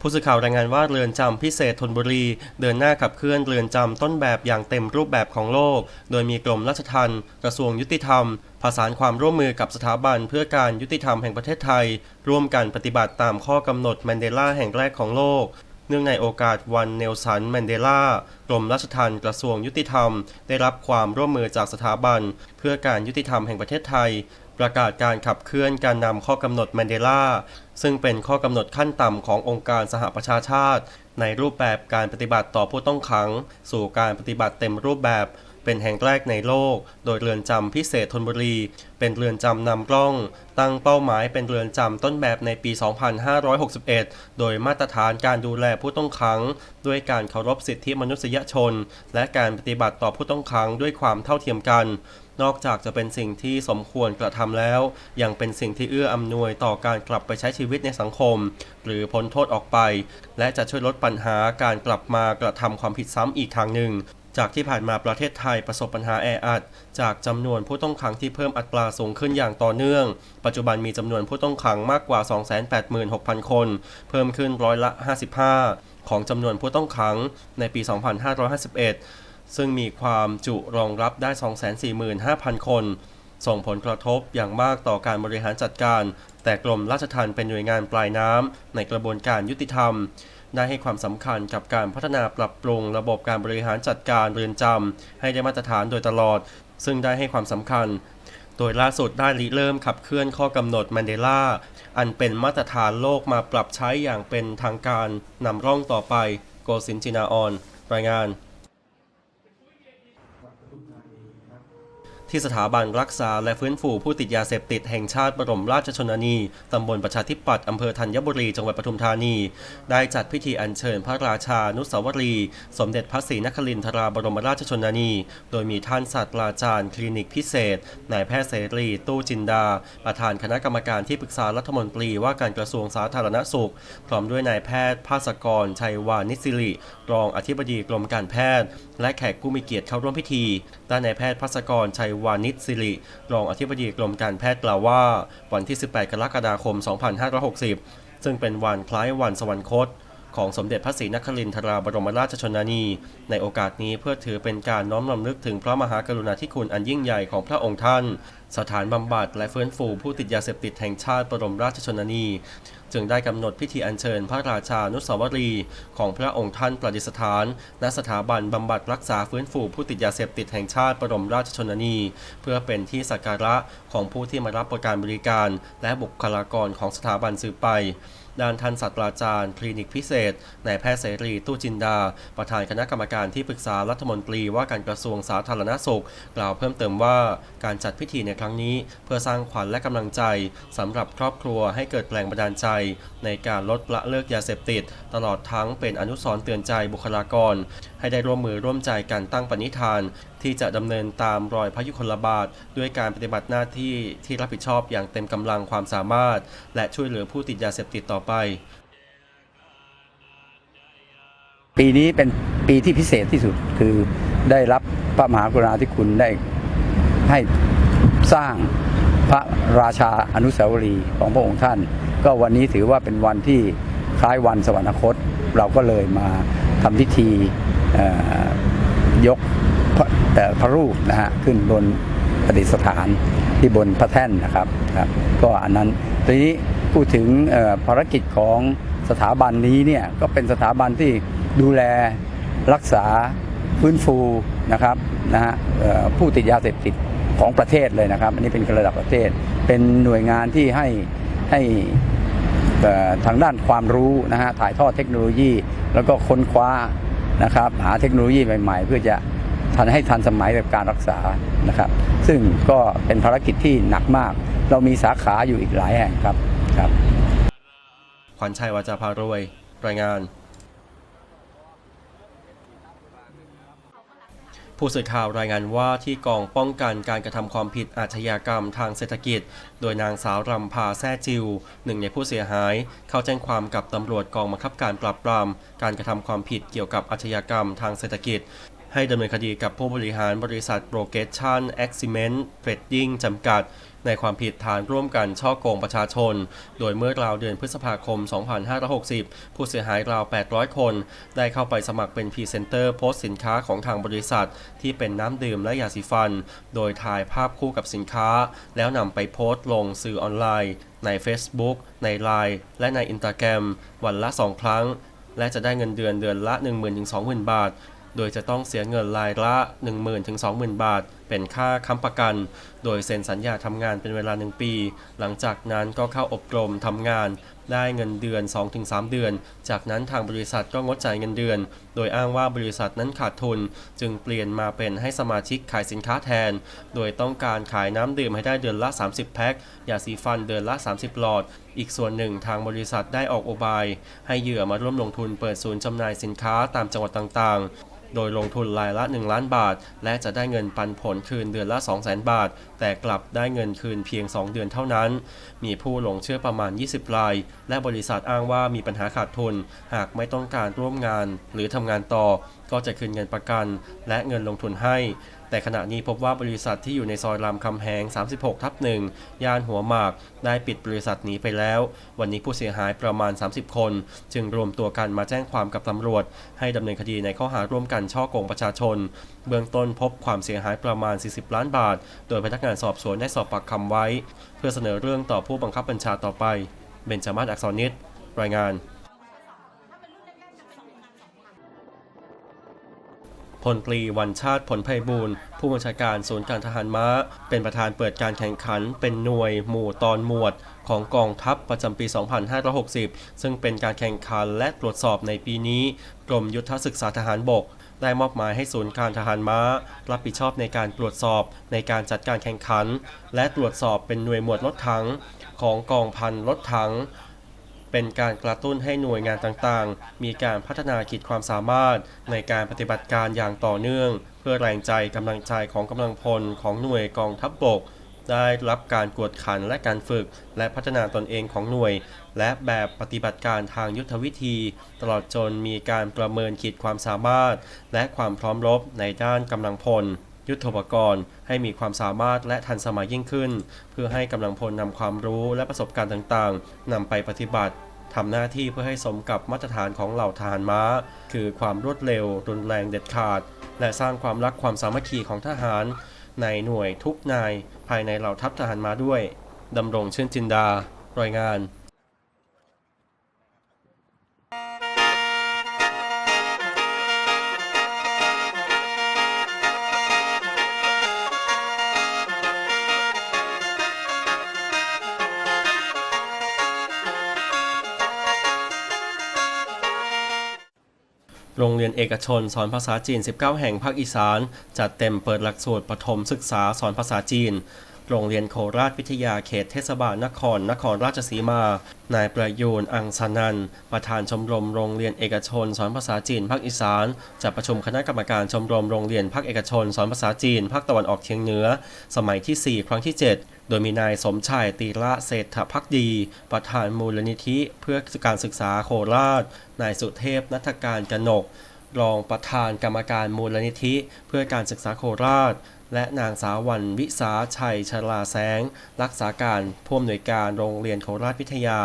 ผู้สื่อข่าวรายงานว่าเรือนจำพิเศษธนบุรี เดินหน้าขับเคลื่อนเรือนจำต้นแบบอย่างเต็มรูปแบบของโลก โดยมีกรมราชทัณฑ์กระทรวงยุติธรรมผสานความร่วมมือกับสถาบันเพื่อการยุติธรรมแห่งประเทศไทย ร่วมกันปฏิบัติตามข้อกำหนดแมนเดลาแห่งแรกของโลกเนื่องในโอกาสวันเนลสันแมนเดลากรมราชทัณฑ์กระทรวงยุติธรรม ได้รับความร่วมมือจากสถาบัน เพื่อการยุติธรรมแห่งประเทศไทย ประกาศการขับเคลื่อนการนำข้อกำหนดแมนเดลาซึ่งเป็นข้อกำหนดขั้นต่ำขององค์การสหประชาชาติ ในรูปแบบการปฏิบัติต่อผู้ต้องขัง สู่การปฏิบัติเต็มรูปแบบ เป็นแห่งแรกในโลก โดยเรือนจำพิเศษธนบุรี เป็นเรือนจำนำกล้อง ตั้งเป้าหมายเป็นเรือนจำต้นแบบในปี 2561 โดยมาตรฐานการดูแลผู้ต้องขัง ด้วยการเคารพสิทธิมนุษยชน และการปฏิบัติต่อผู้ต้องขังด้วยความเท่าเทียมกัน นอกจากจะเป็นสิ่งที่สมควรกระทำแล้ว ยังเป็นสิ่งที่เอื้ออำนวยต่อการกลับไปใช้ชีวิตในสังคม หรือพ้นโทษออกไป และจะช่วยลดปัญหาการกลับมากระทำความผิดซ้ำอีกทางหนึ่งจากที่ผ่านมาประเทศไทยประสบปัญหาแออัด จากจำนวนผู้ต้องขังที่เพิ่มอัตราสูงขึ้นอย่างต่อเนื่อง ปัจจุบันมีจำนวนผู้ต้องขังมากกว่า 286,000 คน เพิ่มขึ้นร้อยละ 55 ของจำนวนผู้ต้องขังในปี 2551 ซึ่งมีความจุรองรับได้ 245,000 คน ส่งผลกระทบอย่างมากต่อการบริหารจัดการ แต่กรมราชทัณฑ์เป็นหน่วยงานปลายน้ำในกระบวนการยุติธรรม ได้ให้ความสำคัญกับการพัฒนาปรับปรุงระบบการบริหารจัดการเรือนจำให้ได้มาตรฐานโดยตลอด ซึ่งได้ให้ความสำคัญโดยล่าสุดได้ริเริ่มขับเคลื่อนข้อกำหนดแมนเดลาอันเป็นมาตรฐานโลกมาปรับใช้อย่างเป็นทางการนำร่องต่อไป โกสินจินาออน รายงาน ที่สถาบันรักษาและฟื้นฟูผู้ติดยาเสพติดแห่งชาติบรมราชชนนีตำบลประชาธิปัตย์อำเภอธัญบุรีจังหวัดปทุมธานี ได้จัดพิธีอัญเชิญพระราชานุสาวรี สมเด็จพระศรีนครินทราบรมราชชนนี โดยมีท่านศาสตราจารย์คลินิกพิเศษนายแพทย์เสรีตู้จินดา ประธานคณะกรรมการที่ปรึกษารัฐมนตรีว่าการกระทรวงสาธารณสุข พร้อมด้วยนายแพทย์ภาสกรชัยวานิสิริ รองอธิบดีกรมการแพทย์ และแขกผู้มีเกียรติเข้าร่วมพิธีด้านนายแพทย์ภาสกรชัยวานิสิริรองอธิบดีกรมการแพทย์กล่าวว่า วันที่ 18 กรกฎาคม 2560 ซึ่งเป็นวันคล้ายวันสวรรคตของสมเด็จพระศรีนครินทราบรมราชชนนี ในโอกาสนี้เพื่อถือเป็นการน้อมรำลึกถึงพระมหากรุณาธิคุณอันยิ่งใหญ่ของพระองค์ท่าน สถานบำบัดและเฟื้นฟูผู้ติดยาเสพติดแห่งชาติบรมราชชนนี จึงได้กำหนดพิธีอัญเชิญพระราชานุสาวรีของพระองค์ท่านประดิษฐาน ณสถาบันบำบัดรักษาฟื้นฟูผู้ติดยาเสพติดแห่งชาติปรมราชชนนี เพื่อเป็นที่สักการะของผู้ที่มารับประการบริการ และบุคลากรของสถาบันสืบไปด้านท่านศาสตราจารย์คลินิกพิเศษนายแพทย์เสรีตู้จินดา ประธานคณะกรรมการที่ปรึกษารัฐมนตรีว่าการกระทรวงสาธารณสุข กล่าวเพิ่มเติมว่าการจัดพิธีในครั้งนี้ เพื่อสร้างขวัญและกำลังใจสำหรับครอบครัวให้เกิดแรงบันดาลใจ ในการลดละเลิกยาเสพติด ตลอดทั้งเป็นอนุสรณ์เตือนใจบุคลากร ให้ได้ร่วมมือร่วมใจกันตั้งปณิธาน ที่จะดำเนินตามรอยพระยุคลบาท ด้วยการปฏิบัติหน้าที่ที่รับผิดชอบอย่างเต็มกำลังความสามารถ และช่วยเหลือผู้ติดยาเสพติดต่อไป ปีนี้เป็นปีที่พิเศษที่สุดคือได้รับพระมหากรุณาธิคุณได้ให้สร้างพระราชาอนุสาวรีย์ของพระองค์ท่าน ก็วันนี้ถือว่าเป็นวันที่คล้ายวันสวรรคต เราก็เลยมาทำพิธี ยกพระพระรูปนะฮะขึ้นบนประดิษฐานที่บนพระแท่นนะครับครับ ก็อันนั้นทีนี้พูดถึงภารกิจของสถาบันนี้เนี่ยก็เป็นสถาบันที่ดูแลรักษาฟื้นฟูนะครับนะฮะผู้ติดยาเสพติดของประเทศเลยนะครับ อันนี้เป็นระดับประเทศ เป็นหน่วยงานที่ให้ให้ทางด้านความรู้นะฮะถ่ายทอดเทคโนโลยี แล้วก็ค้นคว้า นะครับ หาเทคโนโลยีใหม่ ๆ เพื่อจะทันให้ทันสมัยกับการรักษานะครับ ซึ่งก็เป็นภารกิจที่หนักมาก เรามีสาขาอยู่อีกหลายแห่งครับครับขวัญชัยวาจาพารวยรายงาน ผู้สื่อข่าวรายงานว่าที่กองป้องกันการกระทำความผิดอาชญากรรมทางเศรษฐกิจ โดยนางสาวรำพาแซ่จิว หนึ่งในผู้เสียหาย เข้าแจ้งความกับตำรวจกองบังคับการปราบปราม การกระทำความผิดเกี่ยวกับอาชญากรรมทางเศรษฐกิจ ให้ดำเนินคดีกับผู้บริหารบริษัทโปรเกชันแอคซิเมนต์เทรดดิ้งจำกัด ในความผิดฐานร่วมกันช่อโกงประชาชน โดยเมื่อราวเดือนพฤษภาคม 2560 ผู้เสียหายราว 800 คน ได้เข้าไปสมัครเป็นพรีเซนเตอร์โพสสินค้าของทางบริษัท ที่เป็นน้ำดื่มและยาสีฟัน โดยถ่ายภาพคู่กับสินค้า แล้วนำไปโพสต์ลงสื่อออนไลน์ ใน Facebook ใน Line และใน Instagram วันละ 2 ครั้ง และจะได้เงินเดือนเดือนละ 10,000-20,000 บาท โดยจะต้องเสียเงินรายละ 10,000ถึง20,000 บาท เป็นค่าค้ำประกัน โดยเซ็นสัญญาทำงานเป็นเวลา 1 ปี หลังจากนั้นก็เข้าอบรมทำงาน ได้เงินเดือน 2-3 เดือน จากนั้นทางบริษัทก็งดจ่ายเงินเดือน โดยอ้างว่าบริษัทนั้นขาดทุน จึงเปลี่ยนมาเป็นให้สมาชิกขายสินค้าแทน โดยต้องการขายน้ำดื่มให้ได้เดือนละ 30 แพ็คยาสีฟันเดือนละ 30 หลอด อีกส่วนหนึ่งทางบริษัทได้ออกอบาย ให้เหยื่อมาร่วมลงทุนเปิดศูนย์จำหน่ายสินค้าตามจังหวัดต่างๆ โดยลงทุนรายละ 1 ล้านบาท และจะได้เงินปันผลคืนเดือนละ 200,000 บาท แต่กลับได้เงินคืนเพียง 2 เดือนเท่านั้น มีผู้หลงเชื่อประมาณ 20 ราย และบริษัทอ้างว่ามีปัญหาขาดทุน หากไม่ต้องการร่วมงาน หรือทำงานต่อ ก็จะคืนเงินประกัน และเงินลงทุนให้ แต่ขณะนี้พบว่าบริษัทที่อยู่ในซอยรามคำแหง 36 ทับหนึ่งย่านหัวหมาก ได้ปิดบริษัทนี้ไปแล้ว วันนี้ผู้เสียหายประมาณ 30 คน จึงรวมตัวกันมาแจ้งความกับตำรวจ ให้ดำเนินคดีในข้อหาร่วมกันช่อโกงประชาชน เบื้องต้นพบความเสียหายประมาณ 40 ล้านบาท โดยพนักงานสอบสวนได้สอบปากคำไว้ เพื่อเสนอเรื่องต่อผู้บังคับบัญชาต่อไป เบนจามาศอักษรนิตรายงาน พลตรีวันชาติผลไพบูลย์ผู้บัญชาการศูนย์การทหารม้า เป็นประธานเปิดการแข่งขัน เป็นหน่วยหมู่ตอนหมวด ของกองทัพประจำปี 2560 ซึ่งเป็นการแข่งขันและตรวจสอบในปีนี้ กรมยุทธศึกษาทหารบก ได้มอบหมายให้ศูนย์การทหารม้า รับผิดชอบในการตรวจสอบในการจัดการแข่งขัน และตรวจสอบเป็นหน่วยหมวดรถถัง ของกองพันรถถัง เป็นการกระตุ้นให้หน่วยงานต่างๆ มีการพัฒนาขีดความสามารถในการปฏิบัติการอย่างต่อเนื่อง เพื่อแรงใจกำลังใจของกำลังพลของหน่วยกองทัพบบก ได้รับการกวดขันและการฝึก และพัฒนาตนเองของหน่วย และแบบปฏิบัติการทางยุทธวิธี ตลอดจนมีการประเมินขีดความสามารถ และความพร้อมรบในด้านกำลังพล ยุทธปกรณ์ให้มีความสามารถและทันสมัยยิ่งขึ้น เพื่อให้กำลังพลนำความรู้และประสบการณ์ต่างๆนำไปปฏิบัติทำหน้าที่เพื่อให้สมกับมาตรฐานของเหล่าทหารม้า คือความรวดเร็ว รุนแรงเด็ดขาด และสร้างความรักความสามัคคีของทหาร ในหน่วยทุกนาย ภายในเหล่าทัพทหารม้าด้วยดำรงเชื่นจินดา รายงาน โรงเรียนเอกชน สอนภาษาจีน 19 แห่งภาคอีสาน จัดเต็มเปิดหลักสูตรปฐมศึกษาสอนภาษาจีน โรงเรียนโคราชวิทยาเขตเทศบาลนคร นครราชสีมา นายประยูนอังสนัน ประธานชมรมโรงเรียนเอกชนสอนภาษาจีนภาคอีสานจัดประชุมคณะกรรมการชมรมโรงเรียนภาคเอกชนสอนภาษาจีนภาคตะวันออกเฉียงเหนือ สมัยที่ 4 ครั้งที่ 7 โดยมีนายสมชายตีละเศรษฐพักดี ประธานมูลนิธิเพื่อการศึกษาโคราช นายสุเทพนัฐการกนก รองประธานกรรมการมูลนิธิ เพื่อการศึกษาโคราช และนางสาววรรณวิสาชัยชลาแสง รักษาการผู้อำนวยการโรงเรียนโคราชวิทยา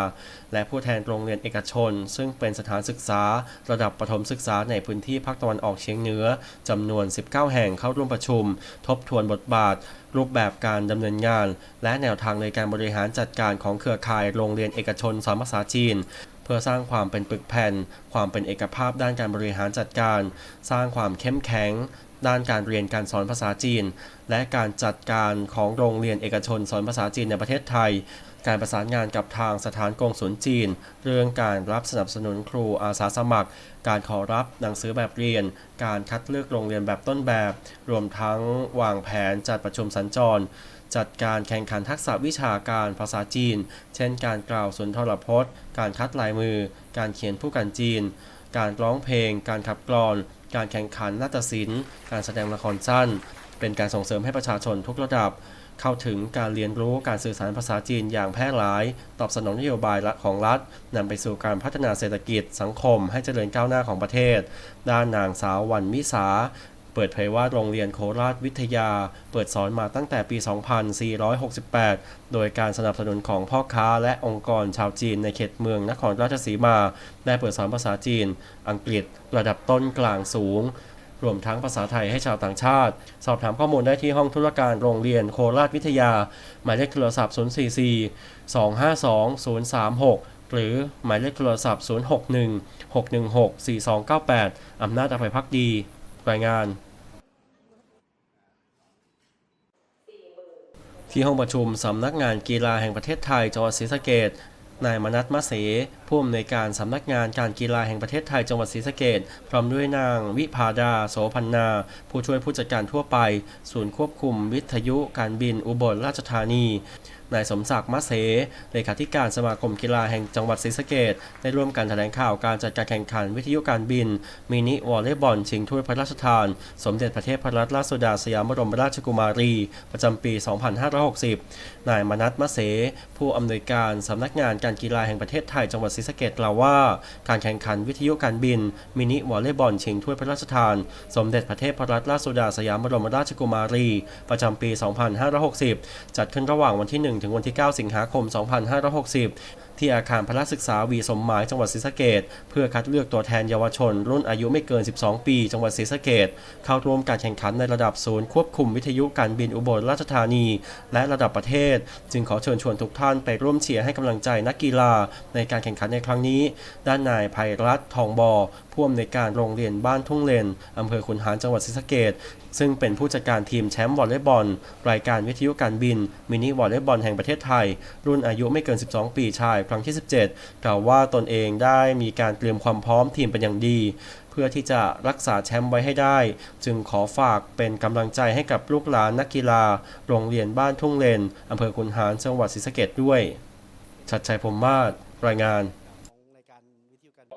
และผู้แทนโรงเรียนเอกชน ซึ่งเป็นสถานศึกษา ระดับประถมศึกษาในพื้นที่ภาคตะวันออกเฉียงเหนือจำนวน 19 แห่งเข้าร่วมประชุม ทบทวนบทบาท รูปแบบการดำเนินงาน และแนวทางในการบริหารจัดการของเครือข่ายโรงเรียนเอกชนสอนภาษาจีนเพื่อสร้างความเป็นปึกแผ่น ความเป็นเอกภาพด้านการบริหารจัดการ สร้างความเข้มแข็ง ด้านการเรียนการสอนภาษาจีน และการจัดการของโรงเรียนเอกชนสอนภาษาจีนในประเทศไทย การประสานงานกับทางสถานกงสุลจีน เรื่องการรับสนับสนุนครูอาสาสมัคร การขอรับหนังสือแบบเรียน การคัดเลือกโรงเรียนแบบต้นแบบ รวมทั้งวางแผนจัดประชุมสัญจรจัดการแข่งขันทักษะวิชาการภาษาจีน เช่น การกล่าวสุนทรพจน์ การคัดลายมือ การเขียนผู้กันจีน การร้องเพลง การขับกลอน การแข่งขันนาฏศิลป์ การแสดงละครสั้น เป็นการส่งเสริมให้ประชาชนทุกระดับ เข้าถึงการเรียนรู้การสื่อสารภาษาจีนอย่างแพร่หลาย ตอบสนองนโยบายของรัฐนำไปสู่การพัฒนาเศรษฐกิจสังคมให้เจริญก้าวหน้าของประเทศ ด้านนางสาววันมิสา เปิดเผยว่าโรงเรียนโคราชวิทยา เปิดสอนมาตั้งแต่ปี 2468 โดยการสนับสนุนของพ่อค้าและองค์กรชาวจีนในเขตเมืองนครราชสีมา ได้เปิดสอนภาษาจีน อังกฤษ ระดับต้นกลางสูงรวมทั้งภาษาไทยให้ชาวต่างชาติ สอบถามข้อมูลได้ที่ห้องธุรการโรงเรียนโคราชวิทยา หมายเลขโทรศัพท์ 044 252 036 หรือหมายเลขโทรศัพท์ 061 616 4298 อำนาจอภัยพักดี รายงาน ที่ห้องประชุมสำนักงานกีฬาแห่งประเทศไทยจังหวัดศรีสะเกษนายมนัทมะเสผู้อำนวยการสำนักงานการกีฬาแห่งประเทศไทยจังหวัดศรีสะเกษพร้อมด้วยนางวิภาดา โสพันนา ผู้ช่วยผู้จัดการทั่วไป ศูนย์ควบคุมวิทยุการบินอุบลราชธานี นายสมศักดิ์มะเสเลขาธิการสมาคมกีฬาแห่งจังหวัดศรีสะเกษได้ร่วมกันแถลงข่าวการจัดการแข่งขันวิทยุการบิน มินิวอลเลย์บอลชิงถ้วยพระราชทาน สมเด็จพระเทพรัตนราชสุดาสยามบรมราชกุมารี ประจำปี 2560 นายมนัทมะเส ผู้อำนวยการสำนักงานการกีฬาแห่งประเทศไทยจังหวัดศรีสะเกษกล่าวว่า การแข่งขันวิทยุการบิน มินิวอลเลย์บอลชิงถ้วยพระราชทาน สมเด็จพระเทพรัตนราชสุดาสยามบรมราชกุมารี ประจำปี 2560 จัดขึ้นระหว่างวันที่ 1ถึงวันที่ 9 สิงหาคม 2560 ที่อาคารพระศึกษาวีสมหมายจังหวัดศรีสะเกษเพื่อคัดเลือกตัวแทนเยาวชน รุ่นอายุไม่เกิน 12 ปี จังหวัดศรีสะเกษเข้าร่วมการแข่งขันในระดับศูนย์ควบคุมวิทยุการบินอุบลราชธานี และระดับประเทศ จึงขอเชิญชวนทุกท่านไปร่วมเชียร์ให้กำลังใจนักกีฬาในการแข่งขันในครั้งนี้ ด้านนายภัยรัตน์ทองบอผู้อำนวยการโรงเรียนบ้านทุ่งเลนอำเภอขุนหารจังหวัดศรีสะเกษซึ่งเป็นผู้จัดการทีมแชมป์วอลเลย์บอล รายการวิทยุการบิน มินิวอลเลย์บอลแห่งประเทศไทย รุ่นอายุไม่เกิน 12 ปีชายครั้งที่ 17 กล่าวว่าตนเองได้มีการเตรียมความพร้อมทีมเป็นอย่างดี เพื่อที่จะรักษาแชมป์ไว้ให้ได้ จึงขอฝากเป็นกำลังใจให้กับลูกหลานนักกีฬา โรงเรียนบ้านทุ่งเลนอำเภอคุนหารจังหวัดศรีสะเกดด้วย ชัดชัยพรมมาศรายงาน ของรายการวิทยุการ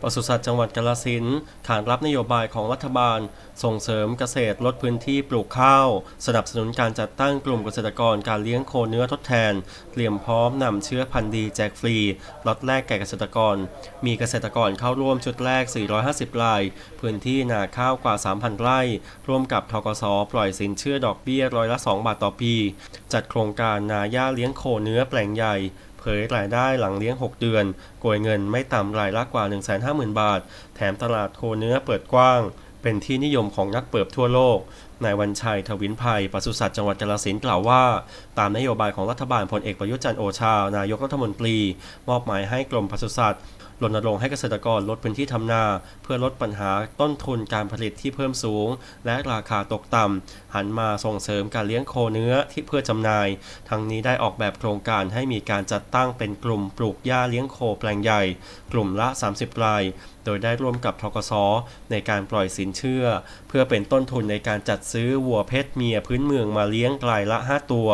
ปศุสัตว์จังหวัดกาฬสินธุ์ขานรับนโยบายของรัฐบาล ส่งเสริมเกษตรลดพื้นที่ปลูกข้าว สนับสนุนการจัดตั้งกลุ่มเกษตรกรการเลี้ยงโคเนื้อทดแทน เตรียมพร้อมนำเชื้อพันธุ์ดีแจกฟรีล็อตแรกแก่เกษตรกร มีเกษตรกรเข้าร่วมชุดแรก 450ราย พื้นที่นาข้าวกว่า 3,000 ไร่ ร่วมกับทกสปล่อยสินเชื่อดอกเบี้ยร้อยละ 2 บาทต่อปี จัดโครงการนาหญ้าเลี้ยงโคเนื้อแปลงใหญ่ เผยรายได้หลังเลี้ยง 6 เดือนโกยเงินไม่ต่ำรายละกว่า 150,000 บาท แถมตลาดโคเนื้อเปิดกว้าง เป็นที่นิยมของนักเปิบทั่วโลกนายวันชัยทวินภัยปศุสัตว์จังหวัดกาฬสินกล่าวว่า ตามนโยบายของรัฐบาลพลเอกประยุทธ์จันทร์โอชา นายกรัฐมนตรี มอบหมายให้กรมปศุสัตว์ รณรงค์ให้เกษตรกรลดพื้นที่ทำนา เพื่อลดปัญหาต้นทุนการผลิตที่เพิ่มสูง และราคาตกต่ำหันมาส่งเสริมการเลี้ยงโคเนื้อที่เพื่อจำหน่าย ทั้งนี้ได้ออกแบบโครงการให้มีการจัดตั้งเป็นกลุ่มปลูกหญ้าเลี้ยงโคแปลงใหญ่ กลุ่มละ 30ราย โดยได้ร่วมกับทกสในการปล่อยสินเชื่อ เพื่อเป็นต้นทุนในการจัดซื้อวัวเพศเมียพื้นเมืองมาเลี้ยงรายละ 5 ตัว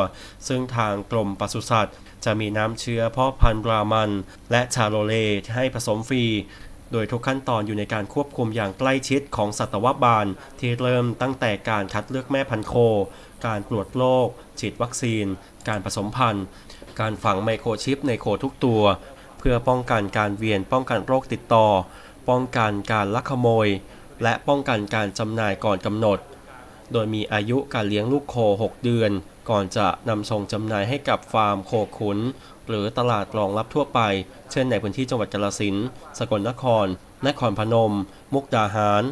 ซึ่งทางกรมปศุสัตว์ จะมีน้ำเชื้อพ่อพันธุ์รามัน และชาโลเลให้ผสมฟรี โดยทุกขั้นตอนอยู่ในการควบคุมอย่างใกล้ชิดของสัตวบาล ที่เริ่มตั้งแต่การคัดเลือกแม่พันธุ์โค การตรวจโรคฉีดวัคซีน การผสมพันธุ์ การฝังไมโครชิปในโคทุกตัว เพื่อป้องกันการเวียนป้องกันโรคติดต่อ ป้องกันการลักขโมย และป้องกันการจำหน่ายก่อนกำหนด โดยมีอายุการเลี้ยงลูกโค 6 เดือน ก่อนจะนำส่งจำหน่ายให้กับฟาร์มโคขุน หรือตลาดรองรับทั่วไป เช่นในพื้นที่จังหวัดกาฬสินธุ์สกลนคร นครพนม มุกดาหาร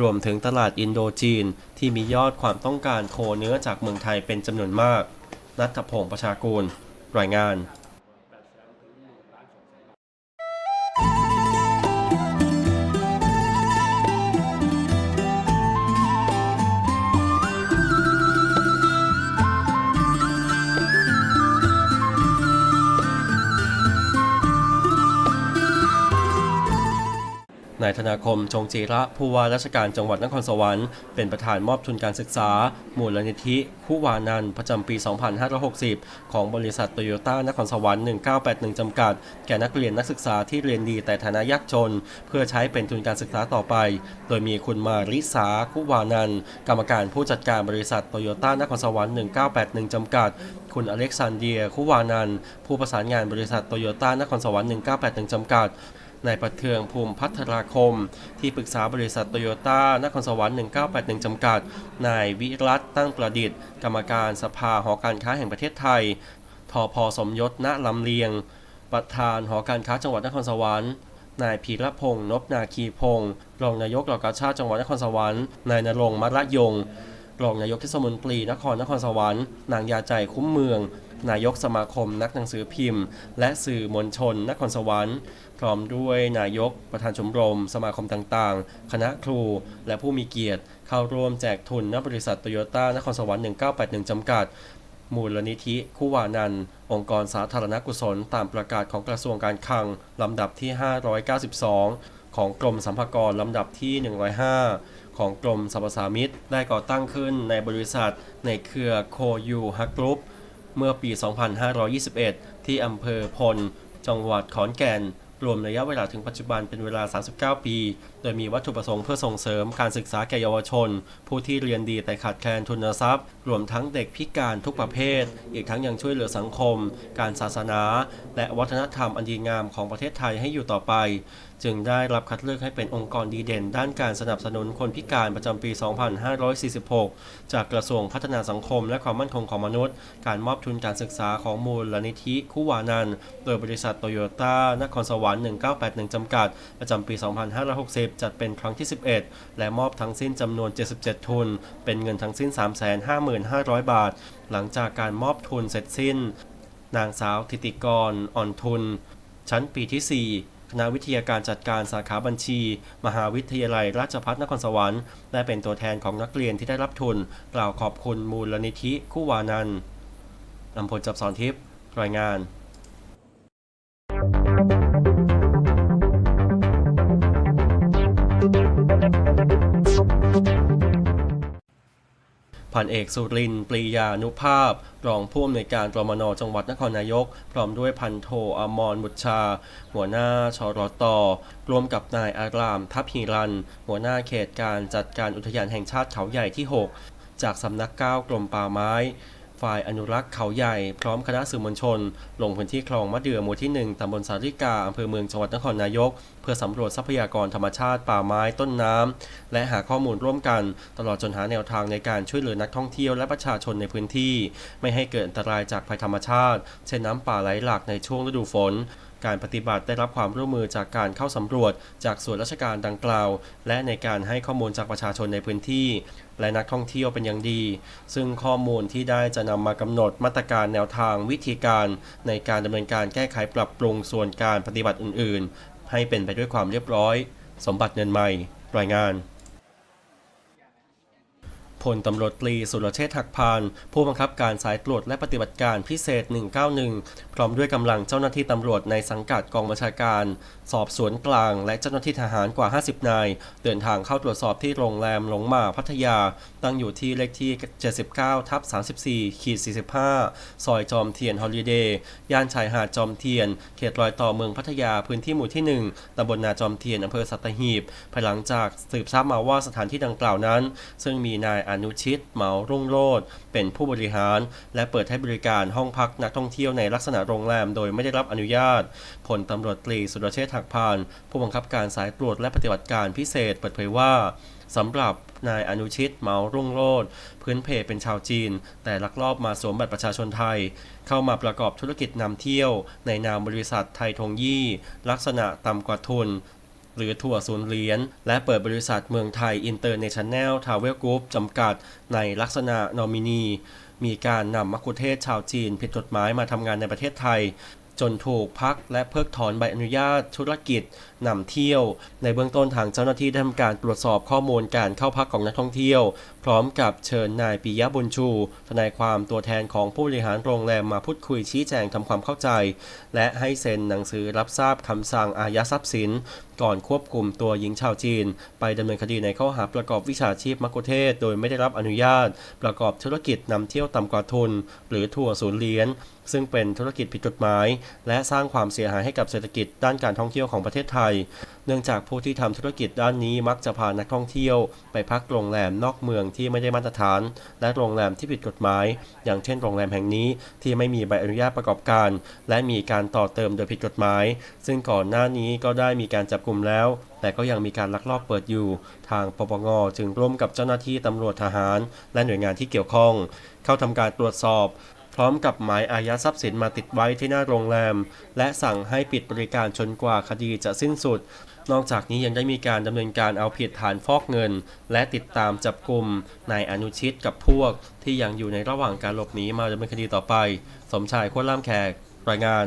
รวมถึงตลาดอินโดจีน ที่มียอดความต้องการโคเนื้อจากเมืองไทยเป็นจำนวนมาก นัทพงศ์ประชากูล รายงาน คมจงจีระผู้ว่าราชการจังหวัดนครสวรรค์เป็นประธานมอบทุนการศึกษา มูลนิธิคุวานันท์ประจำปี 2560 ของบริษัทโตโยต้านครสวรรค์ 1981 จำกัด แก่นักเรียนนักศึกษาที่เรียนดีแต่ฐานะยากจน เพื่อใช้เป็นทุนการศึกษาต่อไป โดยมีคุณมาริสาคุวานันท์กรรมการผู้จัดการบริษัทโตโยต้านครสวรรค์ 1981 จำกัด คุณอเล็กซานเดียคุวานันท์ผู้ประสานงานบริษัทโตโยต้านครสวรรค์ 1981 จำกัด นายประเทืองภูมิพัฒราคม ที่ปรึกษาบริษัทโตโยต้านครสวรรค์1981จำกัด นายวิรัตตั้งประดิษฐ์ กรรมการสภาหอการค้าแห่งประเทศไทย ทอพอสมยศณลำเลียง ประธานหอการค้าจังหวัดนครสวรรค์นายพีรพงษ์นบนาคีพงษ์รองนายกเหล่ากาชาติจังหวัดนครสวรรค์ นายนรงมระยง รองนายกเทศมนตรีนครนครสวรรค์ นางยาใจคุ้มเมือง นายกสมาคมนักหนังสือพิมพ์ และสื่อมวลชนนครสวรรค์ พร้อมด้วยนายก ประธานชมรม สมาคมต่างๆ คณะครู และผู้มีเกียรติ เข้าร่วมแจกทุนณบริษัทโตโยต้านครสวรรค์ 1981 จำกัด มูลนิธิ คู่วานันท์องค์กรสาธารณกุศล ตามประกาศของกระทรวงการคลัง ลำดับที่ 592 ของกรมสัมภากร ลำดับที่ 105 ของกรมสรรพสามิตได้ก่อตั้งขึ้นในบริษัทในเครือโคยูฮักกรุ๊ปเมื่อปี 2521 ที่อำเภอพล จังหวัดขอนแก่น รวมระยะเวลาถึงปัจจุบันเป็นเวลา 39 ปี โดยมีวัตถุประสงค์เพื่อส่งเสริมการศึกษาแก่เยาวชน ผู้ที่เรียนดีแต่ขาดแคลนทุนทรัพย์ รวมทั้งเด็กพิการทุกประเภท อีกทั้งยังช่วยเหลือสังคม การศาสนา และวัฒนธรรมอันดีงามของประเทศไทยให้อยู่ต่อไป จึงได้รับคัดเลือกให้เป็นองค์กรดีเด่น ด้านการสนับสนุนคนพิการประจำปี 2546 จากกระทรวงพัฒนาสังคม และความมั่นคงของมนุษย์ การมอบทุนการศึกษาของมูลนิธิคู่วานันโดยบริษัทโตโยต้านครสวรรค์1981 จำกัด ประจำปี 2560 จัดเป็นครั้งที่ 11 และมอบทั้งสิ้นจำนวน 77 ทุน เป็นเงินทั้งสิ้น 355,500 บาท หลังจากการมอบทุนเสร็จสิ้น นางสาวธิติกร อ่อนทุน ชั้นปีที่ 4คณะวิทยาการจัดการสาขาบัญชี มหาวิทยาลัยราชภัฏนครสวรรค์ได้เป็นตัวแทนของนักเรียนที่ได้รับทุน กล่าวขอบคุณมูลนิธิคู่วานันท์นำพลจับสอนทิพย์รายงาน พันเอกสุรินทร์ปรียานุภาพ รองผู้อำนวยการรมนจังหวัดนครนายก พร้อมด้วยพันโทอมรบุตรชา หัวหน้าชรตรวมกับนายอาราม ทัพหิรัน หัวหน้าเขตการจัดการอุทยานแห่งชาติเขาใหญ่ที่ 6 จากสำนักก้าวกรมป่าไม้ ฝ่ายอนุรักษ์เขาใหญ่ พร้อมคณะสื่อมวลชน ลงพื้นที่คลองมะเดื่อหมู่ที่ 1ตำบลสาริกาอำเภอเมืองจังหวัดนครนายก เพื่อสำรวจทรัพยากรธรรมชาติป่าไม้ต้นน้ำ และหาข้อมูลร่วมกัน ตลอดจนหาแนวทางในการช่วยเหลือนักท่องเที่ยวและประชาชนในพื้นที่ ไม่ให้เกิดอันตรายจากภัยธรรมชาติ เช่นน้ำป่าไหลหลากในช่วงฤดูฝน การปฏิบัติได้รับความร่วมมือจากการเข้าสำรวจจากส่วนราชการดังกล่าว และในการให้ข้อมูลจากประชาชนในพื้นที่ และนักท่องเที่ยวเป็นอย่างดี ซึ่งข้อมูลที่ได้จะนำมากำหนดมาตรการแนวทางวิธีการ ในการดำเนินการแก้ไขปรับปรุงส่วนการปฏิบัติอื่น ๆ ให้เป็นไปด้วยความเรียบร้อย สมบัติเนินใหม่ รายงาน พลตำรวจตรีสุรเชษฐ์หักพาน ผู้บังคับการสายตรวจและปฏิบัติการพิเศษ 191 พร้อมด้วยกำลังเจ้าหน้าที่ตำรวจในสังกัดกองบัญชาการ สอบสวนกลาง และเจ้าหน้าที่ทหารกว่า 50 นาย เดินทางเข้าตรวจสอบที่โรงแรมหลงหมาพัทยา ตั้งอยู่ที่เลขที่ 79 ทับ 34 ขีด 45 ซอยจอมเทียนฮอลิเดย์ ย่านชายหาดจอมเทียน เขตรอยต่อเมืองพัทยาพื้นที่หมู่ที่ 1ตำบลนาจอมเทียนอำเภอสัตหีบภายหลังจากสืบทราบมาว่าสถานที่ดังกล่าวนั้น ซึ่งมีนายอนุชิต เหมารุ่งโรจน์เป็นผู้บริหาร และเปิดให้บริการห้องพักนักท่องเที่ยวในลักษณะโรงแรมโดยไม่ได้รับอนุญาตพลตำรวจตรีสุรเชษฐ์หักพาน ผู้บังคับการสายตรวจและปฏิบัติการพิเศษเปิดเผยว่าสำหรับนายอนุชิตเมารุ่งโรจน์พื้นเพเป็นชาวจีน แต่ลักลอบมาสวมบัตรประชาชนไทย เข้ามาประกอบธุรกิจนำเที่ยว ในนามบริษัทไทยทงยี่ ลักษณะต่ำกว่าทุน หรือถั่วศูนย์เหรียญและเปิดบริษัทเมืองไทยอินเตอร์เนชั่นแนลทาวเวลกรุ๊ปจำกัดในลักษณะนอมินี มีการนำมักคุเทศชาวจีนผิดกฎหมายมาทำงานในประเทศไทย จนถูกพักและเพิกถอนใบอนุญาตธุรกิจนำเที่ยว ในเบื้องต้นทางเจ้าหน้าที่ได้ทำการตรวจสอบข้อมูลการเข้าพักของนักท่องเที่ยว พร้อมกับเชิญนายปิยะบุญชู ทนายความตัวแทนของผู้บริหารโรงแรมมาพูดคุยชี้แจงทำความเข้าใจ และให้เซ็นหนังสือรับทราบคำสั่งอายัดทรัพย์สิน ก่อนควบคุมตัวหญิงชาวจีน ไปดำเนินคดีในข้อหาประกอบวิชาชีพมักคุเทศ โดยไม่ได้รับอนุญาต ประกอบธุรกิจนำเที่ยวต่ำกว่าทุน หรือทัวร์ศูนย์เหรียญซึ่งเป็นธุรกิจผิดกฎหมาย และสร้างความเสียหายให้กับเศรษฐกิจด้านการท่องเที่ยวของประเทศไทยเนื่องจากผู้ที่ทำธุรกิจด้านนี้มักจะพานักท่องเที่ยว ไปพักโรงแรมนอกเมืองที่ไม่ได้มาตรฐาน และโรงแรมที่ผิดกฎหมาย อย่างเช่นโรงแรมแห่งนี้ที่ไม่มีใบอนุญาตประกอบการ และมีการต่อเติมโดยผิดกฎหมาย ซึ่งก่อนหน้านี้ก็ได้มีการจับกลุ่มแล้ว แต่ก็ยังมีการลักลอบเปิดอยู่ ทางปปงจึงร่วมกับเจ้าหน้าที่ตำรวจทหาร และหน่วยงานที่เกี่ยวข้อง เข้าทำการตรวจสอบ พร้อมกับหมายอายัดทรัพย์สินมาติดไว้ที่หน้าโรงแรม และสั่งให้ปิดบริการจนกว่าคดีจะสิ้นสุด นอกจากนี้ยังได้มีการดำเนินการเอาผิดฐานฟอกเงิน และติดตามจับกลุ่มนายอนุชิตกับพวก ที่ยังอยู่ในระหว่างการหลบหนีมาดำเนินคดีต่อไป สมชายโคตรล่ามแขกรายงาน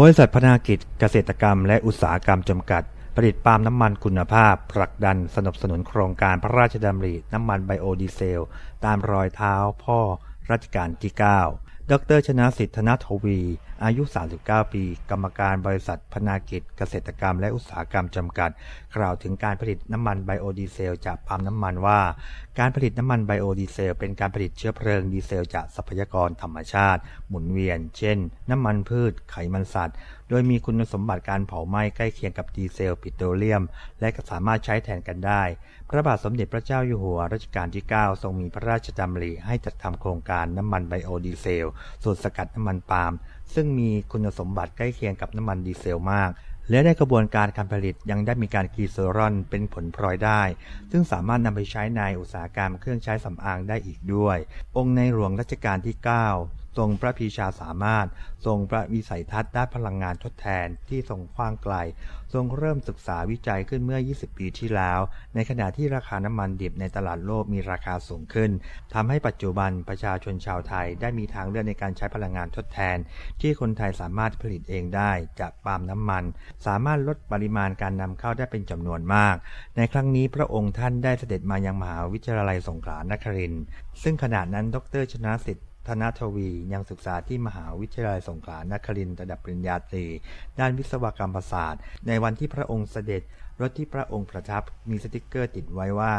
บริษัทพนากิจเกษตรกรรมและอุตสาหกรรมจำกัด ผลิตปาล์มน้ำมันคุณภาพผลักดันสนับสนุนโครงการพระราชดำริน้ำมันไบโอดีเซล ตามรอยเท้าพ่อรัชกาลที่ 9 ดรชนะสิทธนทวี อายุ 39 ปี กรรมการบริษัทพนากิจเกษตรกรรมและอุตสาหกรรมจำกัด กล่าวถึงการผลิตน้ำมันไบโอดีเซล จากปาล์มน้ำมันว่า การผลิตน้ำมันไบโอดีเซลเป็นการผลิตเชื้อเพลิงดีเซลจากทรัพยากรธรรมชาติ หมุนเวียน เช่น น้ำมันพืช ไขมันสัตว์ โดยมีคุณสมบัติการเผาไหม้ใกล้เคียงกับดีเซลปิโตรเลียม และก็สามารถใช้แทนกันได้ พระบาทสมเด็จพระเจ้าอยู่หัวรัชกาลที่ 9 ทรงมีพระราชดำริให้จัดทำโครงการน้ำมันไบโอดีเซลสูตรสกัดน้ำมันปาล์มซึ่งมีคุณสมบัติใกล้เคียงกับน้ำมันดีเซลมาก และในกระบวนการการผลิตยังได้มีการกรีเซอรอนเป็นผลพลอยได้ ซึ่งสามารถนำไปใช้ในอุตสาหกรรมเครื่องใช้สำอางได้อีกด้วย องค์ในหลวงรัชกาลที่ 9 ทรงพระปรีชาสามารถ ทรงพระวิสัยทัศน์ด้านพลังงานทดแทนที่ทรงกว้างไกล ทรงเริ่มศึกษาวิจัยขึ้นเมื่อ 20 ปีที่แล้ว ในขณะที่ราคาน้ำมันดิบในตลาดโลกมีราคาสูงขึ้นทำให้ปัจจุบันประชาชนชาวไทยได้มีทางเลือกในการใช้พลังงานทดแทน ที่คนไทยสามารถผลิตเองได้จากปาล์มน้ำมัน สามารถลดปริมาณการนำเข้าได้เป็นจำนวนมาก ในครั้งนี้พระองค์ท่านได้เสด็จมายังมหาวิทยาลัยสงขลานครินทร์ซึ่งขณะนั้นดรชนะสิทธิ์ ธนทวี ยังศึกษาที่มหาวิทยาลัยสงขลานครินทร์ระดับปริญญาตรี ด้านวิศวกรรมศาสตร์ ในวันที่พระองค์เสด็จ รถที่พระองค์ประทับมีสติกเกอร์ติดไว้ว่า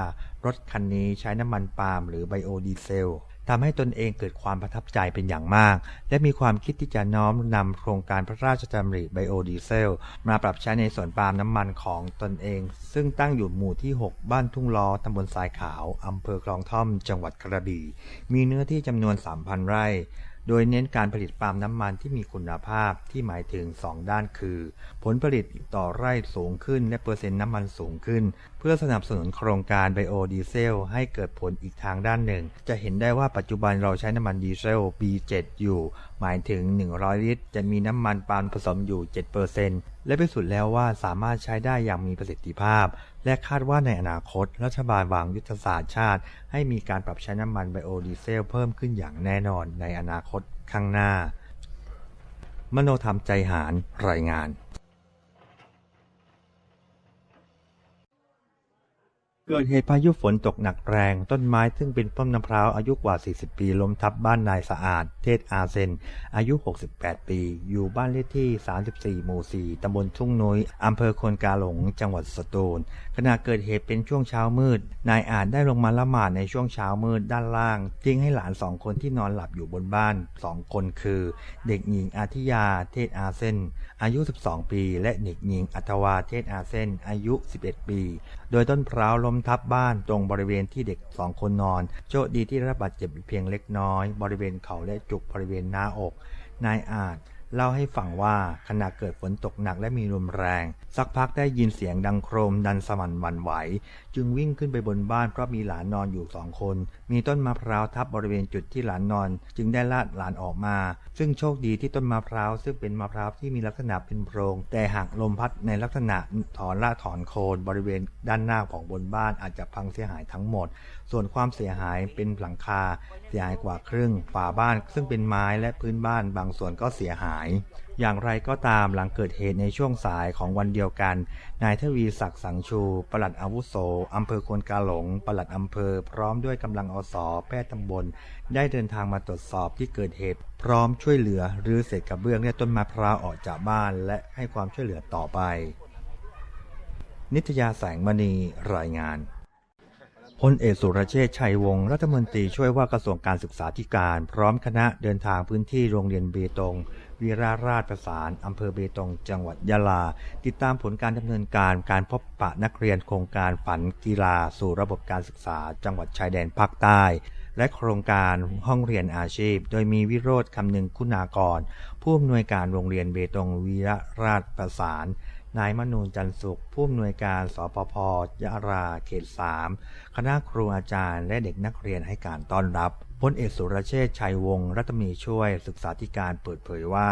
รถคันนี้ใช้น้ำมันปาล์มหรือไบโอดีเซล ทำให้ตนเองเกิดความประทับใจเป็นอย่างมาก และมีความคิดที่จะน้อมนำโครงการพระราชดำริไบโอดีเซล มาปรับใช้ในสวนปาล์มน้ำมันของตนเอง ซึ่งตั้งอยู่หมู่ที่ 6 บ้านทุ่งล้อตำบลทรายขาวอำเภอคลองท่อม จังหวัดกระบี่มีเนื้อที่จำนวน 3,000 ไร่ โดยเน้นการผลิตปาล์มน้ำมันที่มีคุณภาพที่หมายถึง 2 ด้านคือ ผลผลิตต่อไร่สูงขึ้น และเปอร์เซ็นต์น้ำมันสูงขึ้น เพื่อสนับสนุนโครงการไบโอดีเซลให้เกิดผลอีกทางด้านหนึ่ง จะเห็นได้ว่าปัจจุบันเราใช้น้ำมันดีเซล B7 อยู่ หมายถึง 100 ลิตร จะมีน้ำมันปาล์มผสมอยู่ 7%และพิสูจน์แล้วว่าสามารถใช้ได้อย่างมีประสิทธิภาพ และคาดว่าในอนาคต รัฐบาลวางยุทธศาสตร์ชาติ ให้มีการปรับใช้น้ำมันไบโอดีเซลเพิ่มขึ้นอย่างแน่นอนในอนาคตข้างหน้า มโนธรรมใจหารรายงาน เกิดเหตุพายุฝนตกหนักแรง ต้นไม้ซึ่งเป็นต้นมะพร้าวอายุกว่า 40 ปีล้มทับบ้านนายสะอาด เทศอาเซน อายุ 68 ปี อยู่บ้านเลขที่ 34 หมู่ 4 ตำบลทุ่งนุ้ยอำเภอคนกาหลง จังหวัดสตูล ขณะเกิดเหตุเป็นช่วงเช้ามืด นายอาจได้ลงมาละหมาดในช่วงเช้ามืดด้านล่าง ทิ้งให้หลานสองคนที่นอนหลับอยู่บนบ้านสองคนคือ เด็กหญิงอาทิยา เทศอาเซนอายุ 12 ปี และเด็กหญิงอัตวาเทศอาเซนอายุ 11 ปี โดยต้นพร้าวล้มทับบ้านตรงบริเวณที่เด็กสองคนนอน โชคดีที่ได้รับบาดเจ็บเพียงเล็กน้อย บริเวณเข่าและจุกบริเวณหน้าอก นายอาจเล่าให้ฟังว่าขณะเกิดฝนตกหนักและมีลมแรง สักพักได้ยินเสียงดังโครมดันสมันหวันไหว จึงวิ่งขึ้นไปบนบ้านเพราะมีหลานนอนอยู่สองคน มีต้นมะพร้าวทับบริเวณจุดที่หลานนอน จึงได้ลาดหลานออกมา ซึ่งโชคดีที่ต้นมะพร้าวซึ่งเป็นมะพร้าวที่มีลักษณะเป็นโพรง แต่หากลมพัดในลักษณะถอนละถอนโคนบริเวณด้านหน้าของบนบ้านอาจจะพังเสียหายทั้งหมด ส่วนความเสียหายเป็นหลังคา เสียหายกว่าครึ่งฝาบ้าน ซึ่งเป็นไม้และพื้นบ้านบางส่วนก็เสียหาย อย่างไรก็ตามหลังเกิดเหตุในช่วงสายของวันเดียวกัน นายทวีศักดิ์สังชู ปลัดอาวุโสอำเภอควนกาหลง ปลัดอำเภอ พร้อมด้วยกำลังอสแพทย์ตำบล ได้เดินทางมาตรวจสอบที่เกิดเหตุ พร้อมช่วยเหลือรื้อเศษกระเบื้องและต้นมะพร้าวออกจากบ้าน และให้ความช่วยเหลือต่อไป นิตยาแสงมณีรายงานพลเอกสุรเชษชัยวงศ์รัฐมนตรีช่วยว่า กระทรวงการศึกษาธิการ พร้อมคณะเดินทางพื้นที่โรงเรียนเบตง วีราราชประสานอำเภอเบตงจังหวัดยะลา ติดตามผลการดำเนินการการพบปะนักเรียนโครงการฝันกีฬาสู่ระบบการศึกษา จังหวัดชายแดนภาคใต้ และโครงการห้องเรียนอาชีพ โดยมีวิโรธคำนึงคุณากร ผู้อำนวยการโรงเรียนเบตงวีระราชประสานนายมนูนจันทร์สุข ผู้อำนวยการสปพยะราเขต 3 คณะครูอาจารย์และเด็กนักเรียนให้การต้อนรับ พลเอกสุรเชษชัยวงศ์รัฐมนีช่วยศึกษาธิการเปิดเผยว่า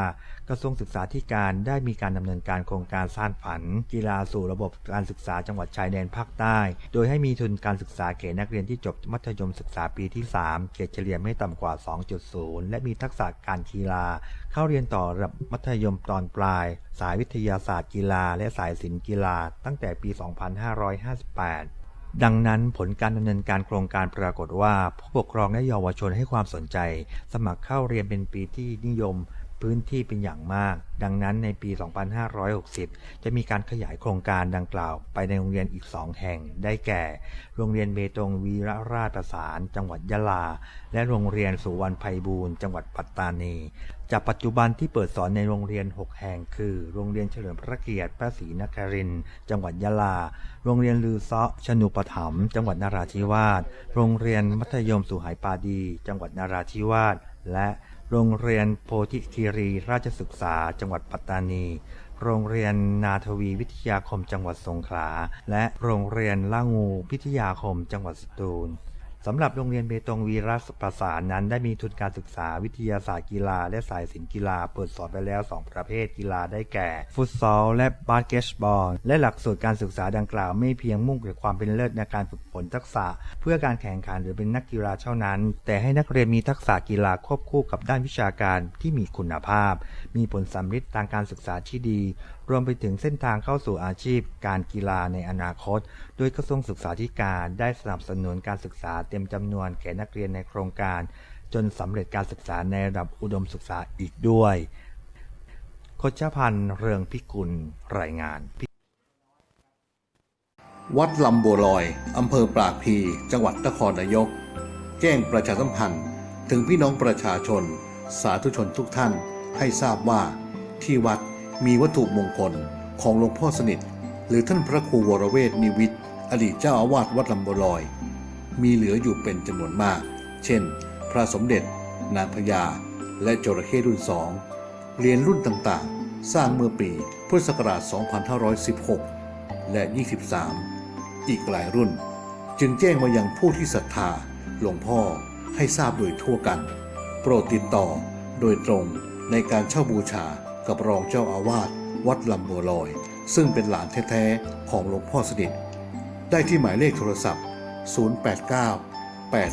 กระทรวงศึกษาธิการได้มีการดำเนินการโครงการสร้างฝัน กีฬาสู่ระบบการศึกษาจังหวัดชายแดนภาคใต้ โดยให้มีทุนการศึกษาแก่นักเรียนที่จบมัธยมศึกษาปีที่ 3 เกรดเฉลี่ยไม่ต่ำกว่า 2.0 และมีทักษะการกีฬา เข้าเรียนต่อระดับมัธยมตอนปลาย สายวิทยาศาสตร์กีฬา และสายศิลป์กีฬา ตั้งแต่ปี 2558 ดังนั้นผลการดำเนินการโครงการปรากฏว่า ผู้ปกครองและเยาวชนให้ความสนใจ สมัครเข้าเรียนเป็นปีที่นิยม พื้นที่เป็นอย่างมาก ดังนั้นในปี 2560 จะมีการขยายโครงการดังกล่าวไปในโรงเรียนอีก 2 แห่ง ได้แก่ โรงเรียนเบตงวีรราชประสาน จังหวัดยะลา และโรงเรียนสุวรรณไพบูลย์จังหวัดปัตตานี จากปัจจุบันที่เปิดสอนในโรงเรียน 6 แห่ง คือ โรงเรียนเฉลิมพระเกียรติพระศรีนครินทร์จังหวัดยะลา โรงเรียนลือเซาะชนุปถัมจังหวัดนราธิวาส โรงเรียนมัธยมสุไหปาดี จังหวัดนราธิวาส และ โรงเรียนโพธิคีรีราชศึกษา จังหวัดปัตตานี โรงเรียนนาทวีวิทยาคมจังหวัดสงขลา และโรงเรียนล่างูพิทยาคมจังหวัดสตูล สำหรับโรงเรียนเบตงวีรัสประสานนั้น ได้มีทุนการศึกษาวิทยาศาสตร์กีฬา และสายศิลป์กีฬา เปิดสอนไปแล้ว 2 ประเภทกีฬาได้แก่ ฟุตซอล และบาสเกตบอล และหลักสูตรการศึกษาดังกล่าวไม่เพียงมุ่งแต่ความเป็นเลิศในการฝึกฝนทักษะ เพื่อการแข่งขันหรือเป็นนักกีฬาเท่านั้น แต่ให้นักเรียนมีทักษะกีฬาควบคู่กับด้านวิชาการที่มีคุณภาพ มีผลสำฤทธิ์ทางการศึกษาที่ดี รวมไปถึงเส้นทางเข้าสู่อาชีพ การกีฬาในอนาคต โดยกระทรวงศึกษาธิการได้สนับสนุนการศึกษาเต็มจำนวนแก่นักเรียนในโครงการ จนสำเร็จการศึกษาในระดับอุดมศึกษาอีกด้วยโคชพันธ์เรืองพิกุลรายงาน วัดลำบัวลอยอำเภอปรากพี จังหวัดนครนายก แจ้งประชาสัมพันธ์ ถึงพี่น้องประชาชน สาธุชนทุกท่านให้ทราบว่า ที่วัดมีวัตถุมงคลของหลวงพ่อสนิท หรือท่านพระครูวรเวทนิวิทย์อดีตเจ้าอาวาสวัดลำบัวลอย มีเหลืออยู่เป็นจำนวนมาก เช่น พระสมเด็จ นางพญา และจระเข้รุ่นสองเหรียญรุ่นต่างๆ สร้างเมื่อปีพุทธศักราช 2516 และ 23 อีกหลายรุ่น จึงแจ้งมายังผู้ที่ศรัทธาหลวงพ่อให้ทราบโดยทั่วกัน โปรดติดต่อโดยตรงในการเช่าบูชากับรองเจ้าอาวาสวัดลำบัวลอย ซึ่งเป็นหลานแท้ ๆ ของหลวงพ่อสนิทได้ที่หมายเลขโทรศัพท์ 089 834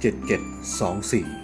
7724